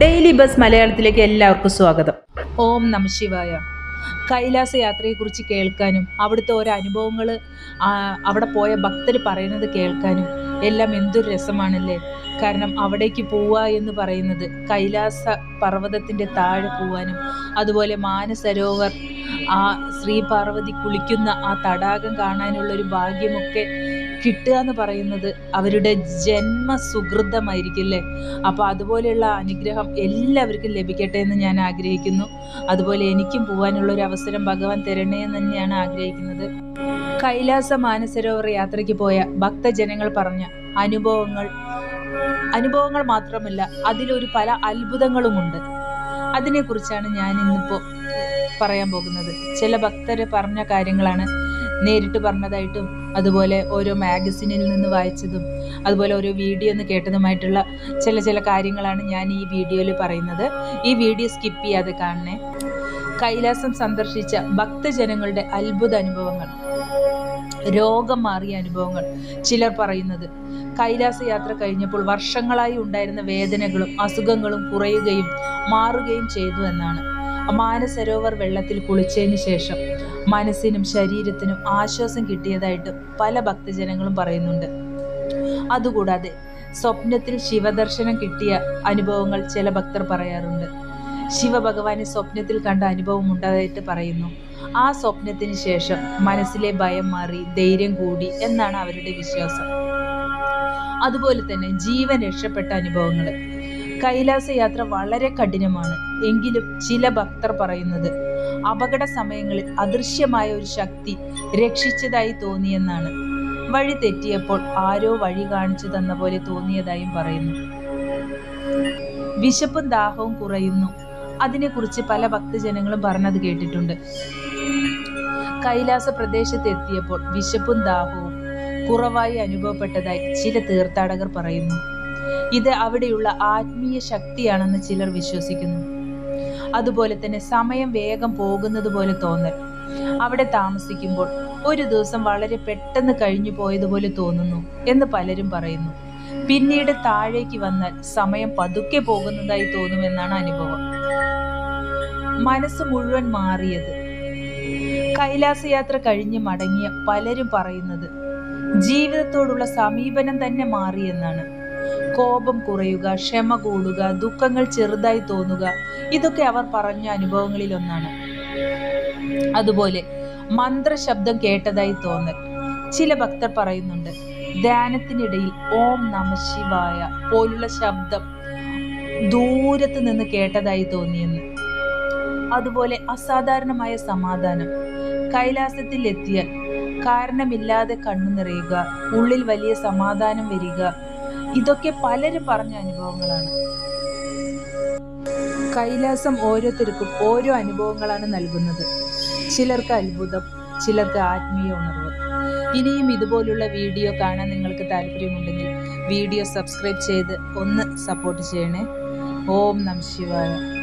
Daily bus മലയാളത്തിലേക്ക് എല്ലാവർക്കും സ്വാഗതം. ഓം നമ ശിവായ. കൈലാസ യാത്രയെക്കുറിച്ച് കേൾക്കാനും അവിടുത്തെ ഓരോ അനുഭവങ്ങൾ അവിടെ പോയ ഭക്തർ പറയുന്നത് കേൾക്കാനും എല്ലാം എന്തൊരു രസമാണല്ലേ? കാരണം അവിടേക്ക് പോവുക എന്ന് പറയുന്നത് കൈലാസ പർവതത്തിന്റെ താഴെ പോവാനും അതുപോലെ മാനസരോവർ ആ ശ്രീ പാർവതി കുളിക്കുന്ന ആ തടാകം കാണാനുള്ളൊരു ഭാഗ്യമൊക്കെ കിട്ടുക എന്ന് പറയുന്നത് അവരുടെ ജന്മ സുഹൃതമായിരിക്കും അല്ലേ അപ്പോൾ അതുപോലെയുള്ള അനുഗ്രഹം എല്ലാവർക്കും ലഭിക്കട്ടെ എന്ന് ഞാൻ ആഗ്രഹിക്കുന്നു. അതുപോലെ എനിക്കും പോകാനുള്ള ഒരു അവസരം ഭഗവാൻ തരണേ എന്ന് തന്നെയാണ് ആഗ്രഹിക്കുന്നത്. കൈലാസ മാനസരോവർ യാത്രയ്ക്ക് പോയ ഭക്തജനങ്ങൾ പറഞ്ഞ അനുഭവങ്ങൾ അനുഭവങ്ങൾ മാത്രമല്ല അതിലൊരു പല അത്ഭുതങ്ങളുമുണ്ട്. അതിനെക്കുറിച്ചാണ് ഞാൻ ഇന്നിപ്പോൾ പറയാൻ പോകുന്നത്. ചില ഭക്തർ പറഞ്ഞ കാര്യങ്ങളാണ് നേരിട്ട് പറഞ്ഞതായിട്ടും അതുപോലെ ഓരോ മാഗസിനിൽ നിന്ന് വായിച്ചതും അതുപോലെ ഓരോ വീഡിയോ ഒന്ന് കേട്ടതുമായിട്ടുള്ള ചില ചില കാര്യങ്ങളാണ് ഞാൻ ഈ വീഡിയോയിൽ പറയുന്നത്. ഈ വീഡിയോ സ്കിപ്പ് ചെയ്യാതെ കാണണേ. കൈലാസം സന്ദർശിച്ച ഭക്തജനങ്ങളുടെ അത്ഭുത അനുഭവങ്ങൾ രോഗം മാറിയ അനുഭവങ്ങൾ ചിലർ പറയുന്നത്. കൈലാസ യാത്ര കഴിഞ്ഞപ്പോൾ വർഷങ്ങളായി ഉണ്ടായിരുന്ന വേദനകളും അസുഖങ്ങളും കുറയുകയും മാറുകയും ചെയ്തു എന്നാണ്. മാനസരോവർ വെള്ളത്തിൽ കുളിച്ചതിന് ശേഷം മനസ്സിനും ശരീരത്തിനും ആശ്വാസം കിട്ടിയതായിട്ട് പല ഭക്തജനങ്ങളും പറയുന്നുണ്ട്. അതുകൂടാതെ സ്വപ്നത്തിൽ ശിവദർശനം കിട്ടിയ അനുഭവങ്ങൾ ചില ഭക്തർ പറയാറുണ്ട്. ശിവഭഗവാനെ സ്വപ്നത്തിൽ കണ്ട അനുഭവം ഉണ്ടായിട്ട് പറയുന്നു. ആ സ്വപ്നത്തിന് ശേഷം മനസ്സിലെ ഭയം മാറി ധൈര്യം കൂടി എന്നാണ് അവരുടെ വിശ്വാസം. അതുപോലെ തന്നെ ജീവൻ രക്ഷപ്പെട്ട അനുഭവങ്ങൾ. കൈലാസ യാത്ര വളരെ കഠിനമാണ്. എങ്കിലും ചില ഭക്തർ പറയുന്നത് അപകട സമയങ്ങളിൽ അദൃശ്യമായ ഒരു ശക്തി രക്ഷിച്ചതായി തോന്നിയെന്നാണ്. വഴി തെറ്റിയപ്പോൾ ആരോ വഴി കാണിച്ചു തന്ന പോലെ തോന്നിയതായും പറയുന്നു. വിശപ്പും ദാഹവും കുറയുന്നു. അതിനെക്കുറിച്ച് പല ഭക്തജനങ്ങളും പറഞ്ഞത് കേട്ടിട്ടുണ്ട്. കൈലാസ പ്രദേശത്ത് എത്തിയപ്പോൾ വിശപ്പും ദാഹവും കുറവായി അനുഭവപ്പെട്ടതായി ചില തീർത്ഥാടകർ പറയുന്നു. ഇത് അവിടെയുള്ള ആത്മീയ ശക്തിയാണെന്ന് ചിലർ വിശ്വസിക്കുന്നു. അതുപോലെ തന്നെ സമയം വേഗം പോകുന്നത് പോലെ തോന്നൽ. അവിടെ താമസിക്കുമ്പോൾ ഒരു ദിവസം വളരെ പെട്ടെന്ന് കഴിഞ്ഞു പോയതുപോലെ തോന്നുന്നു എന്ന് പലരും പറയുന്നു. പിന്നീട് താഴേക്ക് വന്നാൽ സമയം പതുക്കെ പോകുന്നതായി തോന്നുമെന്നാണ് അനുഭവം. മനസ്സ് മുഴുവൻ മാറിയത്. കൈലാസയാത്ര കഴിഞ്ഞ് മടങ്ങിയ പലരും പറയുന്നത് ജീവിതത്തോടുള്ള സമീപനം തന്നെ മാറിയെന്നാണ് കോപം കുറയുക ക്ഷമ കൂടുക ദുഃഖങ്ങൾ ചെറുതായി തോന്നുക ഇതൊക്കെ അവർ പറഞ്ഞ അനുഭവങ്ങളിൽ ഒന്നാണ്. അതുപോലെ മന്ത്രശബ്ദം കേട്ടതായി തോന്നൽ. ചില ഭക്തർ പറയുന്നുണ്ട് ധ്യാനത്തിനിടയിൽ ഓം നമ ശിവായ പോലുള്ള ശബ്ദം ദൂരത്ത് നിന്ന് കേട്ടതായി തോന്നിയെന്ന്. അതുപോലെ അസാധാരണമായ സമാധാനം. കൈലാസത്തിൽ എത്തിയാൽ കാരണമില്ലാതെ കണ്ണു നിറയുക ഉള്ളിൽ വലിയ സമാധാനം വരിക ഇതൊക്കെ പലരും പറഞ്ഞ അനുഭവങ്ങളാണ്. കൈലാസം ഓരോരുത്തർക്കും ഓരോ അനുഭവങ്ങളാണ് നൽകുന്നത്. ചിലർക്ക് അത്ഭുതം ചിലർക്ക് ആത്മീയ ഉണർവ്. ഇനിയും ഇതുപോലുള്ള വീഡിയോ കാണാൻ നിങ്ങൾക്ക് താല്പര്യമുണ്ടെങ്കിൽ വീഡിയോ സബ്സ്ക്രൈബ് ചെയ്ത് ഒന്ന് സപ്പോർട്ട് ചെയ്യണേ. ഓം നം ശിവായ.